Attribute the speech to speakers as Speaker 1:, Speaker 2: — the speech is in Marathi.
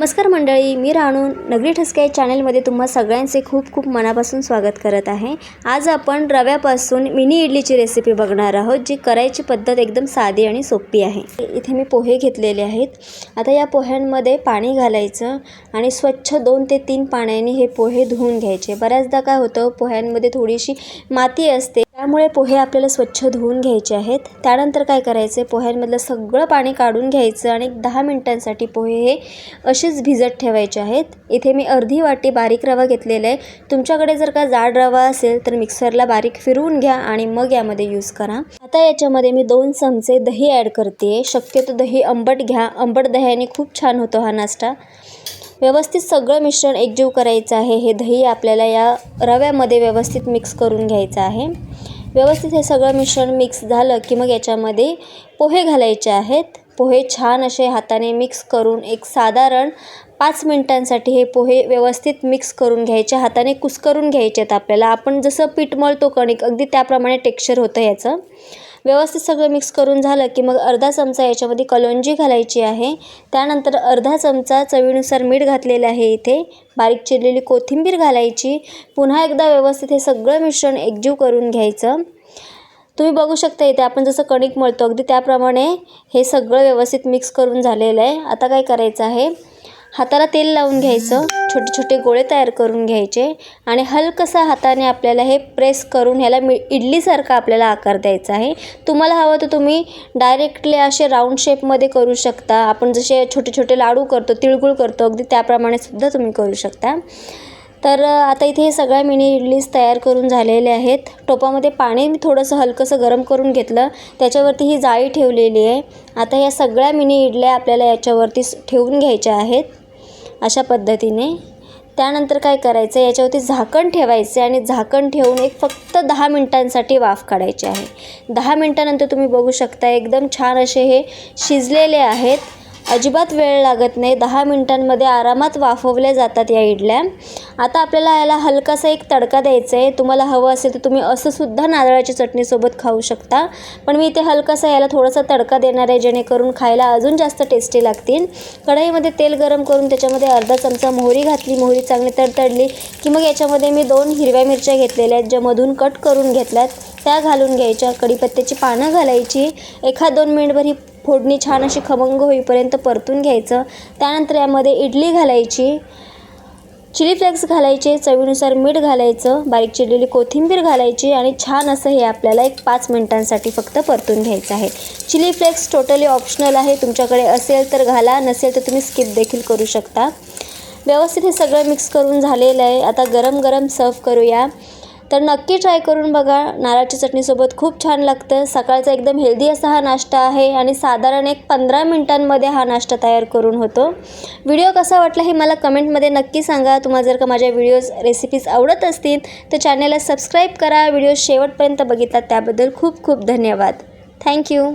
Speaker 1: नमस्कार मंडळी मी राणू. नगरी ठसके चॅनेलमध्ये चॅनलमध्ये तुम्हा सगळ्यांचे खूप खूप मनापासून स्वागत करत आहे. आज आपण रव्यापासून मिनी इडलीची रेसिपी बघणार आहोत जी करायची पद्धत एकदम साधी आणि सोपी आहे. इथे मी पोहे घेतलेले आहेत. आता या पोह्यांमध्ये पाणी घालायचं आणि स्वच्छ दोन ते तीन पाण्याने हे पोहे धुवून घ्यायचे. बऱ्याचदा काय होतं पोह्यांमध्ये थोडीशी माती असते. त्यामुळे पोहे आपल्याला स्वच्छ धुवून घ्यायचे आहेत. त्यानंतर काय करायचं पोह्यांमधलं सगळं पाणी काढून घ्यायचं आणि दहा मिनटांसाठी पोहे हे असेच भिजत ठेवायचे आहेत. इथे मी अर्धी वाटी बारीक रवा घेतलेला आहे. तुमच्याकडे जर का जाड रवा असेल तर मिक्सरला बारीक फिरवून घ्या आणि मग यामध्ये यूज करा. आता याच्यामध्ये मी दोन चमचे दही ॲड करते शक्यतो दही आंबट घ्या. आंबट दह्याने खूप छान होतो हा नाश्ता. व्यवस्थित सगळं मिश्रण एकजीव करायचं आहे. हे दही आपल्याला या रव्यामध्ये व्यवस्थित मिक्स करून घ्यायचं आहे. व्यवस्थित हे सगळं मिश्रण मिक्स झालं की मग याच्यामध्ये पोहे घालायचे आहेत. पोहे छान असे हाताने मिक्स करून एक साधारण पाच मिनटांसाठी हे पोहे व्यवस्थित मिक्स करून घ्यायचे हाताने कुस्करून घ्यायचे आहेत आपल्याला. आपण जसं पीठ मळतो कणिक अगदी त्याप्रमाणे टेक्स्चर होतं याचं. व्यवस्थित सगळं मिक्स करून झालं की मग अर्धा चमचा याच्यामध्ये कलोंजी घालायची आहे. त्यानंतर अर्धा चमचा चवीनुसार मीठ घातलेलं आहे इथे. बारीक चिरलेली कोथिंबीर घालायची. पुन्हा एकदा व्यवस्थित हे सगळं मिश्रण एकजीव करून घ्यायचं. तुम्ही बघू शकता इथे आपण जसं कणिक मळतो अगदी त्याप्रमाणे हे सगळं व्यवस्थित मिक्स करून झालेलं आहे. आता काय करायचं आहे? हाताला तेल लावून घ्यायचं. छोटे छोटे गोळे तयार करून घ्यायचे. आणि हलकसा हाताने आपल्याला हे प्रेस करून ह्याला मी इडलीसारखा आपल्याला आकार द्यायचा आहे. तुम्हाला हवं तर तुम्ही डायरेक्टली असे राऊंड शेपमध्ये करू शकता. आपण जसे छोटे छोटे लाडू करतो तिळगुळ करतो अगदी त्याप्रमाणे सुद्धा तुम्ही करू शकता. तर आता इथे हे सगळ्या मिनी इडलीज तयार करून झालेले आहेत. टोपामध्ये पाणी मी थोडंसं हलकंसं गरम करून घेतलं. त्याच्यावरती ही जाळी ठेवलेली आहे. आता या सगळ्या मिनी इडल्या आपल्याला याच्यावरती ठेवून घ्यायच्या आहेत. अशा पद्धतीने. त्यानंतर काय करायचं याच्यावरती झाकण ठेवायचे आणि झाकण ठेवून एक फक्त दहा मिनटांसाठी वाफ काढायची आहे. दहा मिनटानंतर तुम्ही बघू शकता एकदम छान असे हे शिजलेले आहेत. अजिबात वेळ लागत नाही. दहा मिनटांमध्ये आरामात वाफवल्या जातात या इडल्या. आता आपल्याला याला हलकासा एक तडका द्यायचा आहे. तुम्हाला हवं असेल तर तुम्ही असंसुद्धा नारळाच्या चटणीसोबत खाऊ शकता. पण मी इथे हलकासा याला थोडासा तडका देणार आहे जेणेकरून खायला अजून जास्त टेस्टी लागतील. कढईमध्ये तेल गरम करून त्याच्यामध्ये अर्धा चमचा मोहरी घातली. मोहरी चांगली तडतडली की मग याच्यामध्ये मी दोन हिरव्या मिरच्या घेतलेल्या आहेत ज्या मधून कट करून घेतल्यात. त्या घालून घ्यायच्या. कढीपत्त्याची पानं घालायची. एखाद दोन मिनिटभर ही फोडणी छान अशी खमंग होईपर्यंत परतून घ्यायचं. त्यानंतर यामध्ये इडली घालायची चिली फ्लेक्स घालायचे चवीनुसार मीठ घालायचं बारीक चिरलेली कोथिंबीर घालायची आणि छान असं हे आपल्याला एक पाच मिनटांसाठी फक्त परतून घ्यायचं आहे. चिली फ्लेक्स टोटली ऑप्शनल आहे. तुमच्याकडे असेल तर घाला नसेल तर तुम्ही स्किप देखील करू शकता. व्यवस्थित हे सगळं मिक्स करून झालेलं आहे. आता गरम गरम सर्व करूया. तर नक्की ट्राय करून बघा. नारळाच्या चटणीसोबत खूप छान लागतं. सकाळचा एकदम हेल्दी असा हा नाश्ता आहे आणि साधारण एक पंधरा मिनटांमध्ये हा नाश्ता तयार करून होतो. व्हिडिओ कसा वाटला हे मला कमेंटमध्ये नक्की सांगा. तुम्हाला जर का माझ्या व्हिडिओज रेसिपीज आवडत असतील तर चॅनलला सबस्क्राईब करा. व्हिडिओ शेवटपर्यंत बघितला त्याबद्दल खूप खूप धन्यवाद. थँक्यू